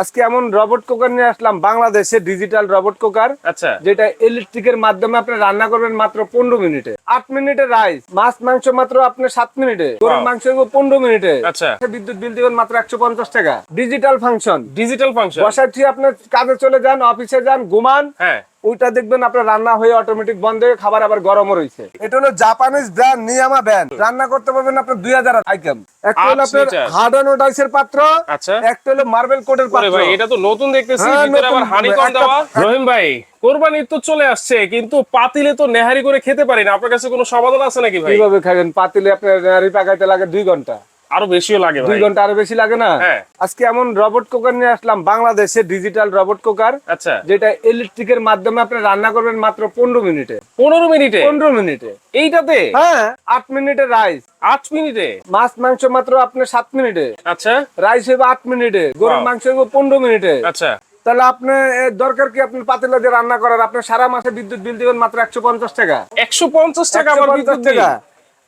আজকে এমন robot cooker নিয়ে আসলাম বাংলাদেশে ডিজিটাল রবট কুকার আচ্ছা। যেটা ইলেকট্রিকের মাধ্যমে আপনি রান্না করবেন মাত্র পনেরো মিনিটে। আট মিনিটে রাইস মাছ মাংস মাত্র আপনি সাত মিনিটে। গরুর মাংস পনেরো মিনিটে। আচ্ছা। বিদ্যুৎ বিল দিবেন মাত্র একশো পঞ্চাশ টাকা। ডিজিটাল ফাংশন ডিজিটাল ফাংশন ঠিক আপনার কাজে চলে যান অফিসে যান ঘুমান। হ্যাঁ। ওইটা দেখবেন আপনার রান্না হয়ে অটোমেটিক বন্ধ হয়ে খাবার আবার গরমও রয়েছে। এটা হলো জাপানিজ ব্র্যান্ড নিয়ামা ব্র্যান্ড রান্না করতে পারবেন আপনার দুই হাজার আইটেম। একটা হলো আপনার হার্ড অ্যান্ড ওডাইসের পাত্র আচ্ছা। একটা হলো মার্বেল কোটের পাত্র। এটা তো নতুন দেখতেছি হ্যাঁ, ভিতরে নতুন। আবার হানি দেওয়া। রহিম ভাই কোরবানি ঈদ তো চলে আসছে কিন্তু পাতিলে তো নেহারি করে খেতে পারি না। আপনার কাছে কোনো সমাধান আছে নাকি ভাই? কীভাবে খাবেন? পাতিলে আপনার নাড়ি পাকাইতে লাগে দুই ঘণ্টা। আরও বেশিও লাগে দুই ঘণ্টা আরও বেশি লাগে না? হ্যাঁ। আজকে এমন রবট কুকার নিয়ে আসলাম বাংলাদেশে ডিজিটাল রবট কুকার আচ্ছা। যেটা ইলেকট্রিকের মাধ্যমে আপনি রান্না করবেন মাত্র পনেরো মিনিটে। পনেরো মিনিটে? পনেরো মিনিটে। এইটাতে? হ্যাঁ। আট মিনিটে রাইস আট মিনিটে? মাছ মাংস মাত্র আপনার সাত মিনিটে। আচ্ছা। রাইস হবে আট মিনিটে। গরুর মাংস হবে পনেরো মিনিটে। আচ্ছা। তাহলে আপনি দরকার কি আপনি পাতিলা দিয়ে রান্না করার? আপনি সারা মাসে বিদ্যুৎ বিল দিবেন মাত্র একশো পঞ্চাশ টাকা। একশো পঞ্চাশ টাকা আবার 150 বিদ্যুৎ টাকা।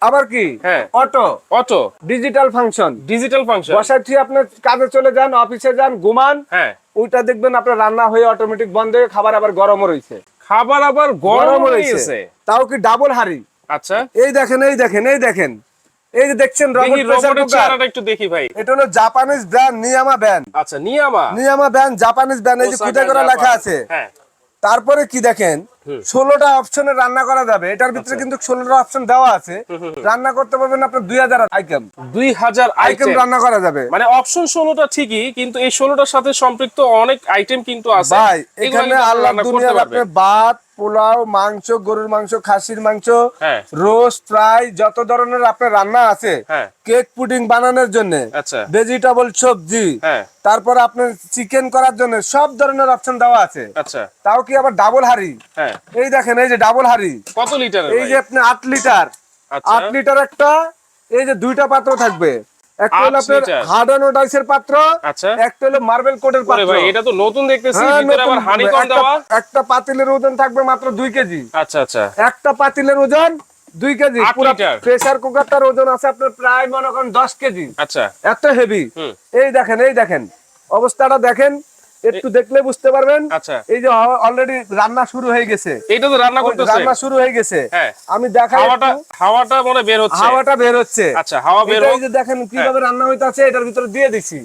আবার কি? হ্যাঁ। Auto. Auto. Digital function digital function বসায় ঠিক আপনার কাজে চলে যান অফিসে যান ঘুমান। হ্যাঁ। ওইটা দেখবেন আপনার রান্না হয়ে অটোমেটিক বন্ধ হয়ে খাবার আবার গরমও রয়েছে। খাবার আবার গরম রয়েছে। তাও কি ডাবল হাড়ি? আচ্ছা। এই দেখেন এই দেখেন এই দেখেন। এই যে দেখছেন রবট একটু দেখি ভাই। এটা হলো জাপানিজ ব্র্যান্ড নিয়ামা ব্র্যান্ড আচ্ছা Niyama Niyama brand Japanese brand এই যে খুঁজে করা লেখা আছে। হ্যাঁ। তারপরে কি দেখেন? ষোলোটা অপশনে রান্না করা যাবে। এটার ভিতরে কিন্তু ষোলোটা অপশন দেওয়া আছে। রান্না করতে পারবেন আপনার দুই হাজার আইটেম দুই হাজার আইটেম রান্না করা যাবে। মানে অপশন ষোলোটা ঠিকই কিন্তু এই ষোলোটার সাথে সম্পৃক্ত অনেক আইটেম কিন্তু আছে। ভাই এখানে আল্লাহ দুনিয়া আপনি ভাত পোলাও মাংস গরুর মাংস খাসির মাংস হ্যাঁ। রোস্ট ফ্রাই যত ধরনের আপনার রান্না আছে হ্যাঁ। কেক পুডিং বানানোর জন্য আচ্ছা। ভেজিটেবল সবজি হ্যাঁ। তারপর আপনার চিকেন করার জন্য সব ধরনের অপশন দেওয়া আছে আচ্ছা তাও কি আবার ডাবল হাড়ি এই দেখেন এই যে ডাবল হাড়ি কত লিটার এই যে আপনি আট লিটার আচ্ছা। আট লিটার একটা এই যে দুইটা পাত্র থাকবে একটা হলো আপনার লিটার। হার্ড পাত্র আচ্ছা। একটা হলো মার্বেল কোটের পাত্র। ভাই এটা তো নতুন দেখতেছি হ্যাঁ, ভিতরে আবার একটা- দেওয়া। একটা পাতিলের ওজন থাকবে মাত্র কেজি। আচ্ছা আচ্ছা। একটা পাতিলের ওজন দুই কেজি। পুরো প্রেসার কুকারটার ওজন আছে আপনার প্রায় মনে করেন দশ কেজি। আচ্ছা। এত হেভি এই দেখেন এই দেখেন। অবস্থাটা দেখেন। একটু দেখলে বুঝতে পারবেন। আচ্ছা। এই যে অলরেডি রান্না শুরু হয়ে গেছে। এইটা তো রান্না করতেছে। রান্না শুরু হয়ে গেছে। হ্যাঁ। আমি দেখাই হাওয়াটা হাওয়াটা মনে বের হচ্ছে। হাওয়াটা বের হচ্ছে। আচ্ছা, হাওয়া বের এটা এই যে দেখেন কীভাবে রান্না হইতাছে এটার ভিতরে দিয়ে দিছি।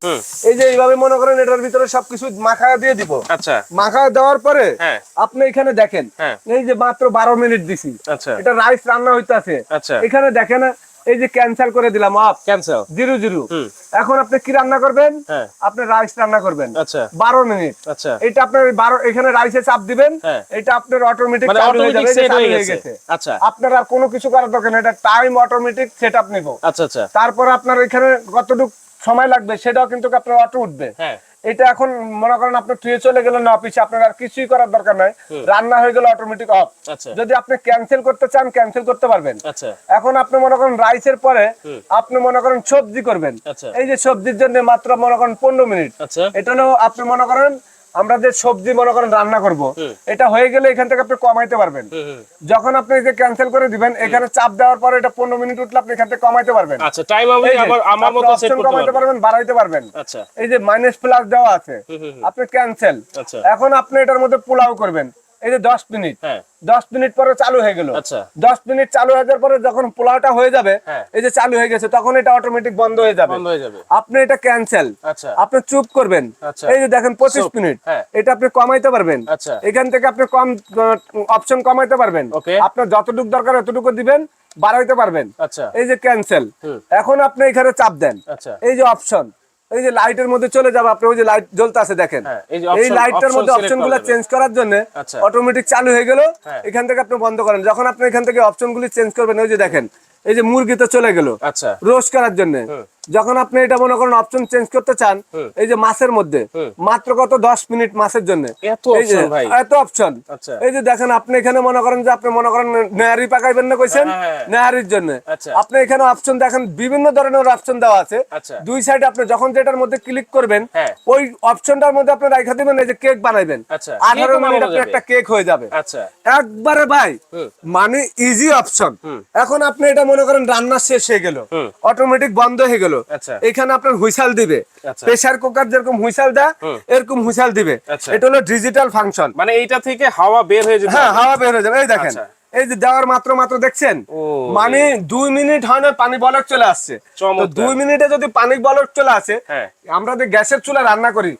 এই যে এইভাবে মনে করেন এটার ভিতরে সবকিছু মাখায় দিয়ে দিব। আচ্ছা। মাখায় দেওয়ার পরে হ্যাঁ। আপনি এখানে দেখেন হ্যাঁ। এই যে মাত্র বারো মিনিট দিছি। আচ্ছা। এটা রাইস রান্না হইতাছে। আচ্ছা। এখানে দেখেন এই যে ক্যান্সেল করে দিলাম আপ ক্যান্সেল জিরো জিরো। এখন আপনি কি রান্না করবেন? হ্যাঁ। আপনি রাইস রান্না করবেন। আচ্ছা। বারো মিনিট। আচ্ছা। এটা আপনার বারো এখানে রাইসে চাপ দিবেন। হ্যাঁ। এটা আপনার অটোমেটিক মানে হয়ে আচ্ছা। আপনার আর কোনো কিছু করার দরকার এটা টাইম অটোমেটিক সেট আপ নিব। আচ্ছা আচ্ছা। তারপর আপনার এখানে কতটুকু সময় লাগবে সেটাও কিন্তু আপনার অটো উঠবে। হ্যাঁ। এটা এখন মনে করেন আপনি ট্রে চলে গেলেন না অফিসে আপনার আর কিছুই করার দরকার নাই। রান্না হয়ে গেল অটোমেটিক অফ যদি আপনি ক্যান্সেল করতে চান ক্যান্সেল করতে পারবেন। আচ্ছা। এখন আপনি মনে করেন রাইসের পরে আপনি মনে করেন সবজি করবেন। আচ্ছা। এই যে সবজির জন্য মাত্র মনে করেন পনেরো মিনিট। আচ্ছা। এটা আপনি মনে করেন আমরা যে সবজি মনে করেন রান্না করব এটা হয়ে গেলে এখান থেকে আপনি কমাইতে পারবেন। যখন আপনি যে ক্যান্সেল করে দিবেন এখানে চাপ দেওয়ার পরে এটা পনেরো মিনিট উঠলে আপনি এখান থেকে কমাইতে পারবেন। আচ্ছা টাইম আমি আবার আমার মতো সেট করতে কমাইতে পারবেন বাড়াইতে পারবেন। আচ্ছা। এই যে মাইনাস প্লাস দেওয়া আছে। আপনি ক্যান্সেল আচ্ছা। এখন আপনি এটার মধ্যে পোলাও করবেন। এই যে দশ মিনিট। হ্যাঁ। দশ মিনিট পরে চালু হয়ে গেল। আচ্ছা। দশ মিনিট চালু হয়ে যাওয়ার পরে যখন পোলাওটা হয়ে যাবে হ্যাঁ। এই যে চালু হয়ে গেছে তখন এটা অটোমেটিক বন্ধ হয়ে যাবে। আপনি এটা ক্যান্সেল আচ্ছা। আপনি চুপ করবেন। আচ্ছা। এই যে দেখেন পঁচিশ মিনিট। হ্যাঁ। এটা আপনি কমাইতে পারবেন। এখান থেকে আপনি কম অপশন কমাইতে পারবেন। আপনার যতটুকু দরকার ততটুকু দিবেন বাড়াইতে পারবেন। আচ্ছা। এই যে ক্যান্সেল এখন আপনি এখানে চাপ দেন। আচ্ছা। এই যে অপশন এই যে লাইটের মধ্যে চলে যাবে আপনি ওই যে লাইট জ্বলতে আছে দেখেন। হ্যাঁ, এই লাইটটার মধ্যে অপশনগুলো চেঞ্জ করার জন্য আচ্ছা। অটোমেটিক চালু হয়ে গেল। হ্যাঁ। এখান থেকে আপনি বন্ধ করেন। যখন আপনি এখান থেকে অপশন গুলি চেঞ্জ করবেন ওই যে দেখেন এই যে মুরগি তো চলে গেল। আচ্ছা। রোস্ট করার জন্য। যখন আপনি এটা মনে করেন অপশন চেঞ্জ করতে চান এই যে মাছের মধ্যে মাত্র কত? দশ মিনিট মাছের জন্য। এত অপশন আচ্ছা। এই যে দেখেন আপনি এখানে মনে করেন যে আপনি মনে করেন নেহারি পাকাইবেন না কইছেন? হ্যাঁ, হ্যাঁ। নেহারির জন্য। আচ্ছা। আপনি এখানে অপশন দেখেন বিভিন্ন ধরনের অপশন দেওয়া আছে। আচ্ছা। দুই সাইডে আপনি যখন যেটার মধ্যে ক্লিক করবেন হ্যাঁ। ওই অপশনটার মধ্যে আপনি রাখা দিবেন এই যে কেক বানাইবেন। আঠারো মিনিট আপনি একটা কেক হয়ে যাবে। একবারে ভাই মানে ইজি অপশন এখন আপনি এটা মনে করেন রান্না শেষ হয়ে গেল। অটোমেটিক বন্ধ হয়ে গেল। আচ্ছা। এখানে আপনার হুইসাল দিবে। আচ্ছা। প্রেসার কুকার যেরকম হুইসাল দেয় এরকম হুইসাল দিবে। আচ্ছা। এটা হলো ডিজিটাল ফাংশন মানে এইটা থেকে হাওয়া বের হয়ে যাবে। হ্যাঁ হাওয়া বের হয়ে যাবে। এই দেখেন। এই যে দেওয়ার মাত্র মাত্র দেখছেন? মানে দুই মিনিট হয় না পানি বলক চলে আসছে। দুই মিনিটে যদি পানি বলক চলে আসে হ্যাঁ। আমরা যে গ্যাসের চুলা রান্না করি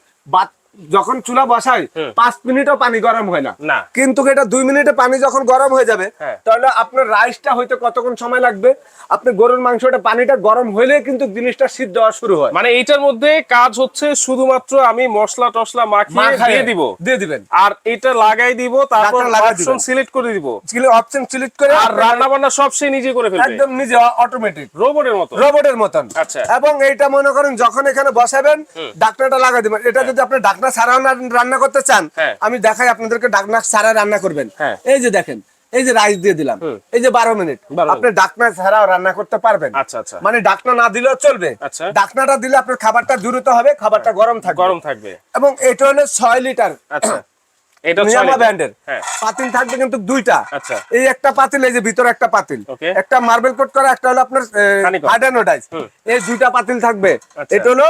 যখন চুলা বসাই পাঁচ মিনিটও পানি গরম হয় না। কিন্তু এটা দুই মিনিটে পানি যখন গরম হয়ে যাবে হ্যাঁ। তাহলে আপনার রাইসটা হইতে কতক্ষণ সময় লাগবে? আপনি গরুর মাংসটা পানিটা গরম হইলে কিন্তু জিনিসটা সিদ্ধ হওয়া শুরু হয়। মানে এইটার মধ্যে কাজ হচ্ছে শুধুমাত্র আমি মশলা টসলা মাখিয়ে দিয়ে দিব। দিয়ে দিবেন। আর এটা লাগাই দিব তারপর অপশন সিলেক্ট করে দিব। অপশন সিলেক্ট করে আর রান্না বান্না সব সে নিজে করে ফেলবে। একদম নিজে অটোমেটিক রোবটের মতো। রোবটের মতন। আচ্ছা। এবং এইটা মনে করেন যখন এখানে বসাবেন ডাকনাটা লাগাই দিবেন। এটা যদি আপনি ডাকনা ছাড়াও না রান্না করতে চান হ্যাঁ। আমি দেখাই আপনাদেরকে ডাকনা ছাড়া রান্না করবেন। হ্যাঁ। এই যে দেখেন এই যে রাইস দিয়ে দিলাম। এই যে বারো মিনিট। আপনি ডাকনা ছাড়াও রান্না করতে পারবেন। আচ্ছা, আচ্ছা। মানে ডাকনা না দিলেও চলবে। আচ্ছা। ডাকনাটা দিলে আপনার খাবারটা দ্রুত হবে খাবারটা গরম থাকবে। গরম থাকবে। এবং এটা হলো ছয় লিটার। আচ্ছা। হ্যাঁ। পাতিল থাকবে কিন্তু দুইটা। আচ্ছা। এই একটা পাতিল এই যে ভিতরে একটা পাতিল। একটা মার্বেল কোট করা একটা হলো আপনার এই দুইটা পাতিল থাকবে। আচ্ছা। এটা হলো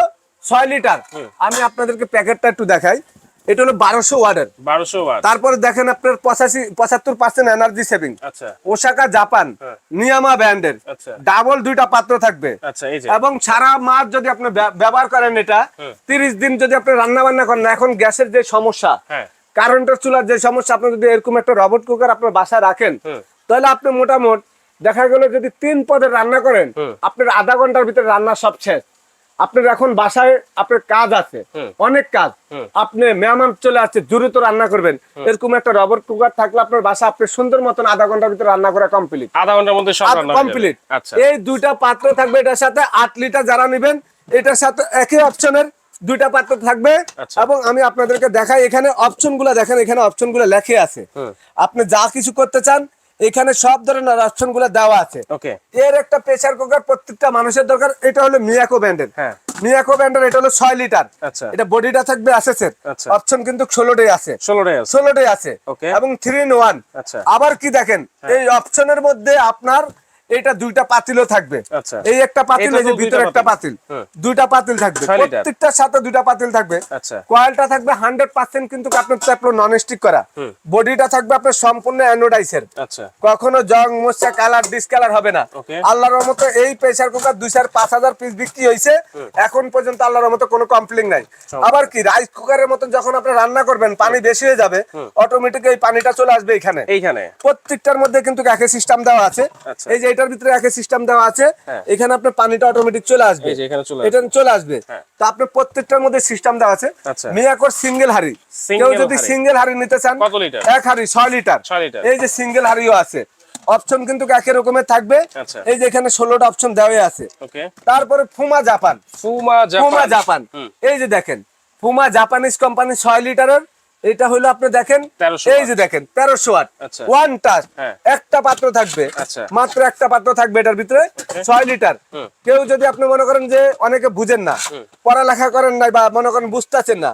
ছয় লিটার। আমি আপনাদেরকে প্যাকেটটা একটু দেখাই। এটা হলো বারোশো ওয়ার্ডের বারোশো তারপরে দেখেন আপনার পঁচাশি পঁচাত্তর পার্সেন্ট এনার্জি সেভিং আচ্ছা। ওসাকা জাপান হ্যাঁ। নিয়ামা ব্র্যান্ডের। আচ্ছা। ডাবল দুইটা পাত্র থাকবে। আচ্ছা এবং সারা মাস যদি আপনি ব্যবহার করেন এটা তিরিশ দিন যদি আপনি রান্না বান্না করেন এখন গ্যাসের যে সমস্যা হ্যাঁ। কারেন্টের চুলার যে সমস্যা আপনি যদি এরকম একটা রবট কুকার আপনার বাসায় রাখেন তাহলে আপনি মোটামুট দেখা গেল যদি তিন পদের রান্না করেন আপনার আধা ঘণ্টার ভিতরে রান্না সব শেষ। আপনার এখন বাসায় আপনার কাজ আছে অনেক কাজ। আপনি মেহমান চলে আসছে দ্রুত রান্না করবেন। এরকম একটা রবট কুকার থাকলে আপনার বাসা আপনি সুন্দর মতন আধা ঘণ্টার ভিতরে রান্না করা কমপ্লিট আধা ঘণ্টার মধ্যে। কমপ্লিট আচ্ছা। এই দুইটা পাত্র থাকবে এটার সাথে আট লিটার যারা নেবেন এটার সাথে একই অপশনের দুইটা পাত্র থাকবে। আচ্ছা। এবং আমি আপনাদেরকে দেখাই এখানে অপশনগুলা দেখেন এখানে অপশনগুলো লেখে আছে। আপনি যা কিছু করতে চান এখানে সব ধরনের অপশনগুলো দেওয়া আছে। এর একটা প্রেসার কুকার প্রত্যেকটা মানুষের দরকার এটা হলো মিয়াকো ব্যান্ডের। হ্যাঁ। মিয়াকো ব্যান্ডের এটা হলো ছয় লিটার। আচ্ছা। এটা বডিটা থাকবে আসেছে আচ্ছা। অপশন কিন্তু ষোলোটাই আছে। ষোলোটাই আছে। আছে। এবং থ্রি ইন ওয়ান। আবার কি দেখেন? এই অপশনের মধ্যে আপনার এটা দুইটা পাতিলও থাকবে। আচ্ছা। এই একটা পাতিল এই যে ভিতরে একটা পাতিল। পাতিল দুইটা পাতিল থাকবে। প্রত্যেকটার সাথে দুইটা পাতিল থাকবে। আচ্ছা। কয়েলটা থাকবে হান্ড্রেড পার্সেন্ট কিন্তু আপনার চ্যাপলো নন স্টিক করা। বডিটা থাকবে আপনার সম্পূর্ণ অ্যানোডাইসের আচ্ছা। কখনো জং মোচা কালার ডিসকালার হবে না. আল্লাহর রহমতে এই প্রেসার কুকার দুই চার পাঁচ হাজার পিস বিক্রি হয়েছে এখন পর্যন্ত আল্লাহর রহমতে কোনো কমপ্লেন নাই। আবার কি রাইস কুকারের মতন যখন আপনি রান্না করবেন পানি বেশি হয়ে যাবে অটোমেটিক এই পানিটা চলে আসবে এখানে। এইখানে। প্রত্যেকটার মধ্যে কিন্তু একই সিস্টেম দেওয়া আছে। এই যে এটার ভিতরে একই সিস্টেম দেওয়া আছে। হ্যাঁ। এখানে আপনার পানিটা অটোমেটিক চলে আসবে। এটা চলে আসবে। হ্যাঁ। তো আপনার প্রত্যেকটার মধ্যে সিস্টেম দেওয়া আছে। আচ্ছা। মিয়াকোর সিঙ্গেল হাড়ি। কেউ যদি সিঙ্গেল হাড়ি নিতে চান? এক হাড়ি ছয় লিটার। এই যে সিঙ্গেল হাড়িও আছে। অপশন কিন্তু একই রকমের থাকবে। আচ্ছা। এই যে এখানে ষোলোটা অপশন দেওয়াই আছে। ওকে তারপরে Fuma Japan Fuma Fuma Japan Japan এই যে দেখেন ফুমা জাপানিজ কোম্পানি ছয় লিটারের এটা হলো আপনি দেখেন এই যে দেখেন তেরোশো ওয়াট। আচ্ছা। One touch. একটা পাত্র থাকবে। আচ্ছা। মাত্র একটা পাত্র থাকবে এটার ভিতরে ছয় লিটার। কেউ যদি আপনি মনে করেন যে অনেকে বুঝেন না পড়ালেখা করেন নাই বা মনে করেন বুঝতেছেন না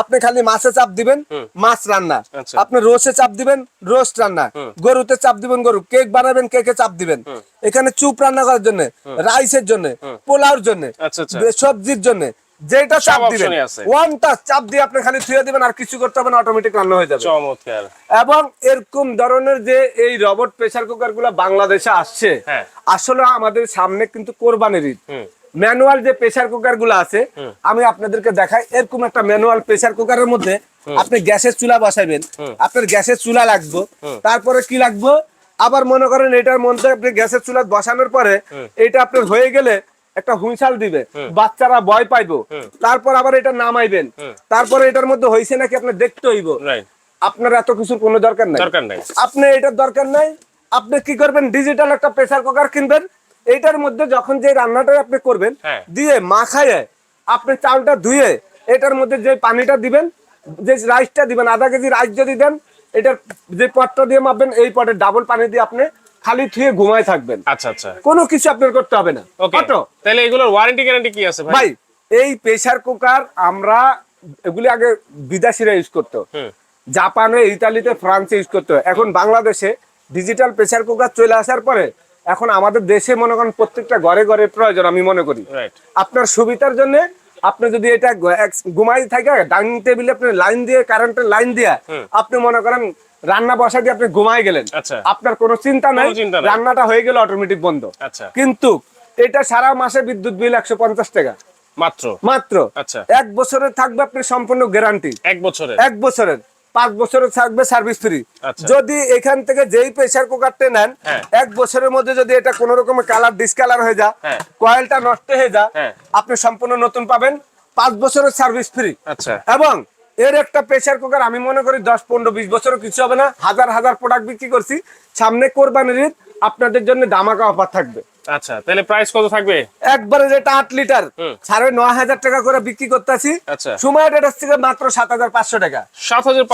আপনি খালি মাছে চাপ দিবেন মাছ রান্না। আচ্ছা। আপনি রোসে চাপ দিবেন রোস্ট রান্না। গরুতে চাপ দিবেন গরু। কেক বানাবেন কেকে চাপ দিবেন। এখানে চুপ রান্না করার জন্য রাইসের জন্য পোলাওর জন্য আচ্ছা। সবজির জন্য যেটা চাপ দিবেন। ওয়ান টাচ চাপ দিয়ে আপনি খালি থুয়ে দিবেন আর কিছু করতে হবে না অটোমেটিক রান্না হয়ে যাবে। চমৎকার। এবং এরকম ধরনের যে এই রবট প্রেসার কুকারগুলা বাংলাদেশে আসছে হ্যাঁ। আসলে আমাদের সামনে কিন্তু কোরবানির ঈদ। ম্যানুয়াল যে প্রেসার কুকারগুলো আছে আমি আপনাদেরকে দেখাই এরকম একটা ম্যানুয়াল প্রেসার কুকারের মধ্যে আপনি গ্যাসের চুলা বসাবেন আপনার গ্যাসের চুলা লাগবে তারপরে কি লাগবে? আবার মনে করেন এটার মধ্যে আপনি গ্যাসের চুলা বসানোর পরে এটা আপনার হয়ে গেলে একটা হুইসাল দিবে। বাচ্চারা ভয় পাইবো। তারপর আবার এটা নামাইবেন। তারপরে এটার মধ্যে হয়েছে নাকি আপনার দেখতে হইব। আপনার এত কিছুর কোনো দরকার নাই। দরকার নাই। আপনি এটার দরকার নাই। আপনি কি করবেন? ডিজিটাল একটা প্রেসার কুকার কিনবেন। এইটার মধ্যে যখন যে রান্নাটা আপনি করবেন হ্যাঁ। দিয়ে মাখায়ে আপনি চালটা ধুয়ে এটার মধ্যে যে পানিটা দিবেন যে রাইসটা দিবেন আধা কেজি রাইস যদি দেন এটার যে পটটা দিয়ে মাপবেন এই পটে ডাবল পানি দিয়ে আপনি খালি থুয়ে ঘুমায় থাকবেন। আচ্ছা আচ্ছা। কোনো কিছু আপনার করতে হবে না। ওকে অটো তাহলে এগুলোর ওয়ারেন্টি গ্যারান্টি কি আছে ভাই? ভাই এই প্রেসার কুকার আমরা এগুলি আগে বিদেশিরা ইউজ করতো। জাপানে ইতালিতে ফ্রান্সে ইউজ করতে। এখন বাংলাদেশে ডিজিটাল প্রেসার কুকার চলে আসার পরে এখন আমাদের দেশে মনে করেন প্রত্যেকটা ঘরে ঘরে প্রয়োজন আমি মনে করি। আপনার সুবিধার জন্য আপনি যদি এটা ঘুমাই থাকে ডাইনিং টেবিলে আপনি লাইন দিয়ে কারেন্টের লাইন দিয়ে আপনি মনে করেন রান্না বসা দিয়ে আপনি ঘুমাই গেলেন আচ্ছা। আপনার কোনো চিন্তা নাই। রান্নাটা হয়ে গেল অটোমেটিক বন্ধ আচ্ছা কিন্তু এটা সারা মাসে বিদ্যুৎ বিল একশো পঞ্চাশ টাকা মাত্র মাত্র আচ্ছা। এক বছরের থাকবে আপনি সম্পূর্ণ গ্যারান্টি এক বছরে এক বছরের পাঁচ বছরের থাকবে সার্ভিস ফ্রি আচ্ছা। যদি এখান থেকে যেই প্রেসার কুকারটা নেন হ্যাঁ। এক বছরের মধ্যে যদি এটা কোন রকমের কালার ডিসকালার হয়ে যায় হ্যাঁ। কয়েলটা নষ্ট হয়ে যায় হ্যাঁ। আপনি সম্পূর্ণ নতুন পাবেন পাঁচ বছরের সার্ভিস ফ্রি আচ্ছা এবং এর একটা প্রেসার কুকার আমি মনে করি দশ, পনেরো, বিশ বছরও কিছু হবে না। হাজার হাজার প্রোডাক্ট বিক্রি করছি। সামনে কোরবানির আপনাদের জন্য দামাকা অফার থাকবে। আচ্ছা তাহলে প্রাইস কত থাকবে? একবারে যেটা আট লিটার সাড়ে নয় হাজার টাকা করে বিক্রি করতেছি। আচ্ছা। সময় ডেটার থেকে মাত্র সাত হাজার পাঁচশো টাকা। সাত হাজার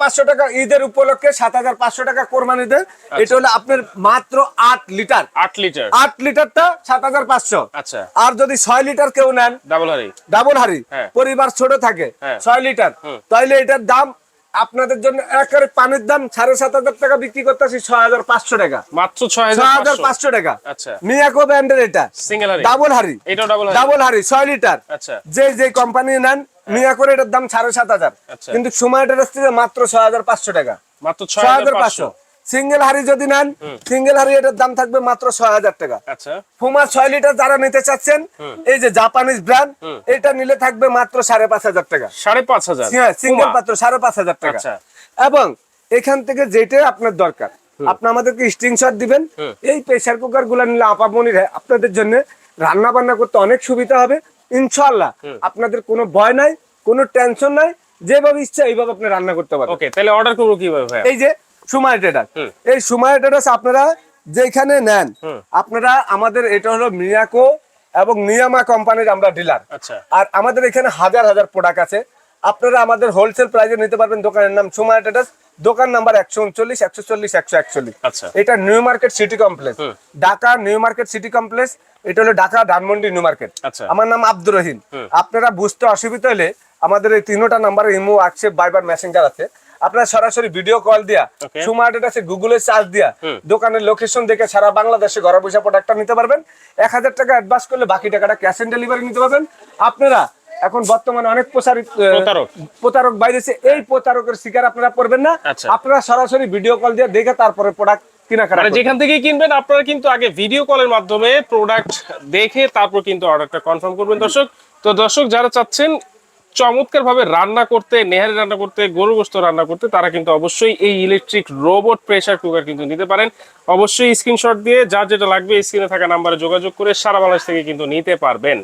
পাঁচশো। টাকা ঈদের উপলক্ষে সাত হাজার পাঁচশো টাকা কোরবানিদের আচ্ছা। এটা হলো আপনার মাত্র আট লিটার। আট লিটার। আট লিটারটা সাত হাজার পাঁচশো। আচ্ছা। আর যদি ছয় লিটার কেউ নেন ডাবল হারি ডাবল হাড়ি। হ্যাঁ। পরিবার ছোট থাকে হ্যাঁ। ছয় লিটার। তাইলে এটার দাম আপনাদের জন্য একেবারে পানির দাম সাড়ে সাত হাজার টাকা বিক্রি করতেছি ছয় হাজার পাঁচশো টাকা। মাত্র ছয় হাজার পাঁচশো। টাকা। আচ্ছা। মিয়াকো ব্র্যান্ডের এটা। ডাবল হারি ডাবল হাড়ি এটাও ডাবল হারি হাড়ি ছয় লিটার আচ্ছা। যে যে কোম্পানি নেন মিয়াকোর এটার দাম সাড়ে সাত হাজার। আচ্ছা। কিন্তু সময়টার আসছে মাত্র ছয় হাজার পাঁচশো টাকা। মাত্র ছয় হাজার পাঁচশো। সিঙ্গেল হাড়ি যদি নেন সিঙ্গেল হাড়ি এটার দাম থাকবে মাত্র ছয় হাজার টাকা। আচ্ছা। ফুমা ছয় লিটার যারা নিতে চাচ্ছেন এই যে জাপানিজ ব্র্যান্ড এটা নিলে থাকবে মাত্র সাড়ে পাঁচ হাজার টাকা। সাড়ে পাঁচ হাজার? হ্যাঁ সিঙ্গেল। পাত্র সাড়ে পাঁচ হাজার টাকা। আচ্ছা। এবং এখান থেকে যেটা আপনার দরকার আপনি আমাদেরকে স্ক্রিনশট দিবেন। এই প্রেসার কুকারগুলা নিলে আপামনির আপনাদের জন্য রান্না বান্না করতে অনেক সুবিধা হবে। ইনশাল্লাহ আপনাদের কোনো ভয় নাই কোনো টেনশন নাই। যেভাবে ইচ্ছা এইভাবে আপনি রান্না করতে পারবেন। ওকে তাহলে অর্ডার করব কীভাবে এই যে সুমায় ট্রেডার এই সুমায় ট্রেডার্স আপনারা যেখানে নেন আপনারা আমাদের এটা হলো মিয়াকো এবং নিয়ামা কোম্পানির আমরা ডিলার। আচ্ছা। আর আমাদের এখানে হাজার হাজার প্রোডাক্ট আছে। আপনারা আমাদের হোলসেল প্রাইসে নিতে পারবেন দোকানের নাম সুমায় ট্রেডার্স দোকান নাম্বার একশো উনচল্লিশ একশো চল্লিশ একশো একচল্লিশ। আচ্ছা। এটা new market city complex. Dhaka new market city complex. এটা হলো ঢাকা ধানমন্ডি নিউ মার্কেট। আচ্ছা। আমার নাম আব্দুর রহিম। আপনারা বুঝতে অসুবিধা হলে আমাদের এই তিনোটা number imo WhatsApp Viber messenger আছে। আপনারা সরাসরি ভিডিও কল দিয়া. সুমার্টেট আছে গুগলে চার্জ দিয়া দোকানের লোকেশন দেখে সারা বাংলাদেশে ঘরে বসে প্রোডাক্টটা নিতে পারবেন। এক হাজার টাকা অ্যাডভান্স করলে বাকি টাকাটা ক্যাশ অন ডেলিভারি নিতে পারবেন। আপনারা এখন বর্তমানে অনেক প্রচারিত প্রতারক। বাইরেছে। এই প্রতারকের শিকার আপনারা পড়বেন না। আচ্ছা। আপনারা সরাসরি ভিডিও কল দিয়ে দেখে তারপরে প্রোডাক্ট কেনাকাটা মানে যেখান থেকেই কিনবেন আপনারা কিন্তু আগে ভিডিও কলের মাধ্যমে প্রোডাক্ট দেখে তারপর কিন্তু অর্ডারটা কনফার্ম করবেন দর্শক। তো দর্শক যারা চাচ্ছেন চমৎকার ভাবে রান্না করতে, নেহারি রান্না করতে গরু গোস্ত রান্না করতে তারা কিন্তু অবশ্যই এই ইলেকট্রিক রোবট প্রেশার কুকার কিন্তু নিতে পারেন। অবশ্যই স্ক্রিনশট দিয়ে যার যেটা লাগবে স্ক্রিনে থাকা নাম্বারে যোগাযোগ করে সারা বাংলাদেশ থেকে কিন্তু নিতে পারবেন।